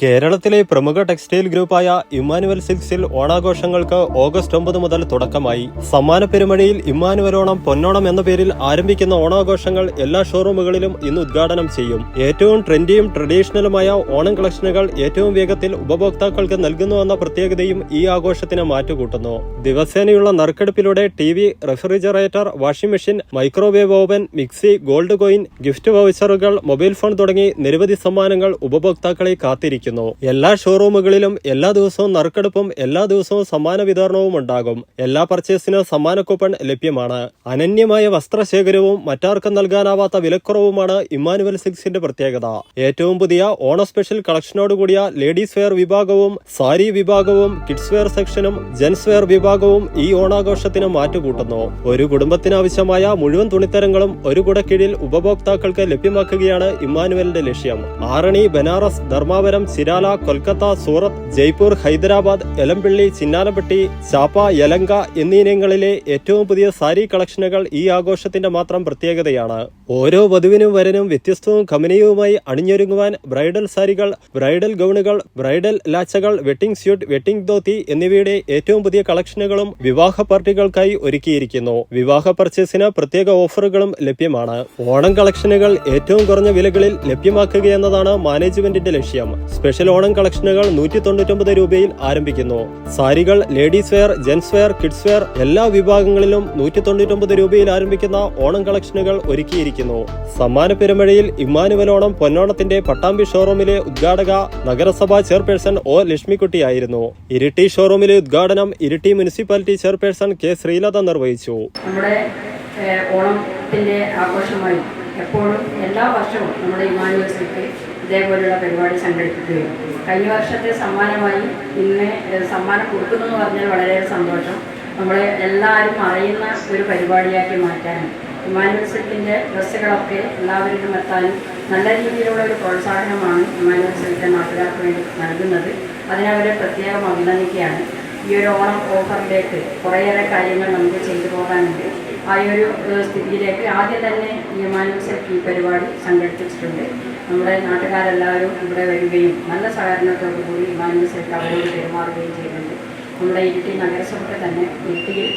കേരളത്തിലെ പ്രമുഖ ടെക്സ്റ്റൈൽ ഗ്രൂപ്പായ ഇമ്മാനുവൽ സിൽക്സിൽ ഓണാഘോഷങ്ങൾക്ക് ഓഗസ്റ്റ് ഒമ്പത് മുതൽ തുടക്കമായി. സമ്മാന പെരുമഴയിൽ ഇമ്മാനുവൽ ഓണം പൊന്നോണം എന്ന പേരിൽ ആരംഭിക്കുന്ന ഓണാഘോഷങ്ങൾ എല്ലാ ഷോറൂമുകളിലും ഇന്ന് ഉദ്ഘാടനം ചെയ്യും. ഏറ്റവും ട്രെൻഡിയും ട്രഡീഷണലുമായ ഓണം കളക്ഷനുകൾ ഏറ്റവും വേഗത്തിൽ ഉപഭോക്താക്കൾക്ക് നൽകുന്നുവെന്ന പ്രത്യേകതയും ഈ ആഘോഷത്തിന് മാറ്റുകൂട്ടുന്നു. ദിവസേനയുള്ള നറുക്കെടുപ്പിലൂടെ T V refrigerator washing machine microwave oven mixie gold coin gift വൗച്ചറുകൾ mobile phone തുടങ്ങി നിരവധി സമ്മാനങ്ങൾ ഉപഭോക്താക്കളെ കാത്തിരിക്കുന്നു എല്ലാ ഷോറൂമുകളിലും എല്ലാ ദിവസവും നറുക്കെടുപ്പും എല്ലാ ദിവസവും സമ്മാന വിതരണവും ഉണ്ടാകും. എല്ലാ പർച്ചേസിന് സമ്മാന കൂപ്പൺ ലഭ്യമാണ്. അനന്യമായ വസ്ത്രശേഖരവും മറ്റാർക്കും നൽകാനാവാത്ത വിലക്കുറവുമാണ് ഇമ്മാനുവൽ സിക്സിന്റെ പ്രത്യേകത. ഏറ്റവും പുതിയ ഓണ സ്പെഷ്യൽ കളക്ഷനോടുകൂടിയ ലേഡീസ് വെയർ വിഭാഗവും സാരി വിഭാഗവും കിഡ്സ് വെയർ സെക്ഷനും ജെൻസ് വെയർ വിഭാഗവും ഈ ഓണാഘോഷത്തിന് മാറ്റുകൂട്ടുന്നു. ഒരു കുടുംബത്തിനാവശ്യമായ മുഴുവൻ തുണിത്തരങ്ങളും ഒരു കുടക്കീഴിൽ ഉപഭോക്താക്കൾക്ക് ലഭ്യമാക്കുകയാണ് ഇമ്മാനുവലിന്റെ ലക്ഷ്യം. ആറണി ബനാറസ് ധർമാവരം സിരാല കൊൽക്കത്ത സൂറത്ത് ജയ്പൂർ ഹൈദരാബാദ് എലംപിള്ളി ചിന്നാലപ്പെട്ടി ചാപ്പ യലങ്ക എന്നീ ഇനങ്ങളിലെ ഏറ്റവും പുതിയ സാരി കളക്ഷനുകൾ ഈ ആഘോഷത്തിന്റെ മാത്രം പ്രത്യേകതയാണ്. ഓരോ വധുവിനും വരനും വ്യത്യസ്തവും കമനീയവുമായി അണിഞ്ഞൊരുങ്ങുവാൻ ബ്രൈഡൽ സാരികൾ ബ്രൈഡൽ ഗൗണുകൾ ബ്രൈഡൽ ലാച്ചകൾ വെട്ടിംഗ് സ്യൂട്ട് വെട്ടിംഗ് ധോത്തി എന്നിവയുടെ ഏറ്റവും പുതിയ കളക്ഷനുകളും വിവാഹ പാർട്ടികൾക്കായി ഒരുക്കിയിരിക്കുന്നു. വിവാഹ പർച്ചേസിന് പ്രത്യേക ഓഫറുകളും ലഭ്യമാണ്. ഓണം കളക്ഷനുകൾ ഏറ്റവും കുറഞ്ഞ വിലകളിൽ ലഭ്യമാക്കുക എന്നതാണ് മാനേജ്മെന്റിന്റെ ലക്ഷ്യം. സ്പെഷ്യൽ ഓണം കളക്ഷനുകൾ നൂറ്റി തൊണ്ണൂറ്റൊമ്പത് രൂപയിൽ ആരംഭിക്കുന്നു. സാരികൾ ladies wear gents wear kids wear എല്ലാ വിഭാഗങ്ങളിലും നൂറ്റി തൊണ്ണൂറ്റൊമ്പത് രൂപയിൽ ആരംഭിക്കുന്ന ഓണം കളക്ഷനുകൾ ഒരുക്കിയിരിക്കുന്നു. സമ്മാന പെരുമഴയിൽ ഇമ്മാനുവൽ ഓണം പൊന്നോണത്തിന്റെ പട്ടാമ്പി ഷോറൂമിലെ ഉദ്ഘാടക നഗരസഭാ ചെയർപേഴ്സൺ ഒ ലക്ഷ്മിക്കുട്ടിയായിരുന്നു. ഇരിട്ടി ഷോറൂമിലെ ഉദ്ഘാടനം Iritty municipality chairperson K Sreelatha നിർവഹിച്ചു. നമ്മുടെ ഓണത്തിന്റെ ആഘോഷമായി എപ്പോഴും എല്ലാ വർഷവും നമ്മുടെ ഇമാനുവൽസിക്ക് ഇതേപോലെയുള്ള പരിപാടി സംഘടിപ്പിക്കുകയും കഴിഞ്ഞ വർഷത്തെ സമ്മാനമായി ഇന്ന് സമ്മാനം കൊടുക്കുന്നു എന്ന് പറഞ്ഞാൽ വളരെയേറെ സന്തോഷം. നമ്മളെ എല്ലാവരും അറിയുന്ന ഒരു പരിപാടിയാക്കി മാറ്റാനും ഇമാനുവൽ സിൽക്കിന്റെ ഡ്രസ്സുകളൊക്കെ എല്ലാവരിലും എത്താനും നല്ല രീതിയിലുള്ള ഒരു പ്രോത്സാഹനമാണ് ഇമാനുവൽ സിൽക്ക് നാട്ടുകാർക്ക് വേണ്ടി നൽകുന്നത്. അതിനവരെ പ്രത്യേകം അഭിനന്ദിക്കുകയാണ്. ഈ ഒരു ഓണം ഓഫറിലേക്ക് കുറേയേറെ കാര്യങ്ങൾ നമുക്ക് ചെയ്തു പോകാനുണ്ട്. ആ ഒരു സ്ഥിതിയിലേക്ക് ആദ്യം തന്നെ നിയമാനുസരിച്ച് ഈ പരിപാടി സംഘടിപ്പിച്ചിട്ടുണ്ട്. നമ്മുടെ നാട്ടുകാരെല്ലാവരും ഇവിടെ വരികയും നല്ല സഹകരണത്തോടു കൂടി മാനുവൽസിൽ അവരോട് പെരുമാറുകയും ചെയ്യുന്നുണ്ട്. നമ്മുടെ ഇരിട്ടി നഗരസഭയ്ക്ക് തന്നെ ഇരിട്ടിയിൽ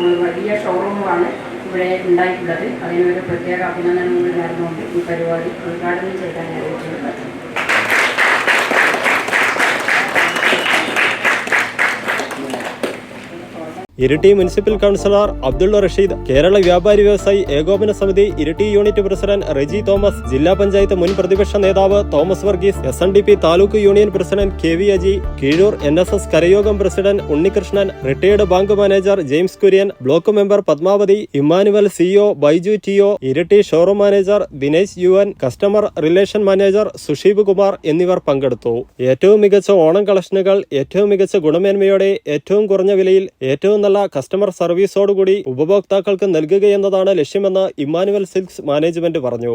ഒരു വലിയ ഷോറൂമാണ് ഇവിടെ ഉണ്ടായിട്ടുള്ളത്. അതിനൊരു പ്രത്യേക അഭിനന്ദനങ്ങൾ നേർന്നുകൊണ്ട് ഈ പരിപാടി ഉദ്ഘാടനം ചെയ്താൽ അറിയിച്ചിട്ടുള്ളത് Iritty municipal councillor Abdulla Rasheed Kerala Vyapari Vyavasayi Ekopana Samithi Iritty unit president Reji Thomas ജില്ലാ പഞ്ചായത്ത് മുൻ പ്രതിപക്ഷ നേതാവ് Thomas Varghese S N D P taluk union president K V Aji Keezhur N S S Karayogam president Unnikrishnan retired bank manager James Kurian block member Padmavathi Emmanuel CO Baiju TO Iritty showroom manager Dinesh U N customer relation manager Susheeb Kumar എന്നിവർ പങ്കെടുത്തു. ഏറ്റവും മികച്ച ഓണം കളക്ഷനുകൾ ഏറ്റവും മികച്ച ഗുണമേന്മയോടെ ഏറ്റവും കുറഞ്ഞ വിലയിൽ ഏറ്റവും നല്ല കസ്റ്റമർ സർവീസോടുകൂടി ഉപഭോക്താക്കൾക്ക് നൽകുകയെന്നതാണ് ലക്ഷ്യമെന്ന് ഇമ്മാനുവൽ സിൽക്സ് മാനേജ്മെന്റ് പറഞ്ഞു.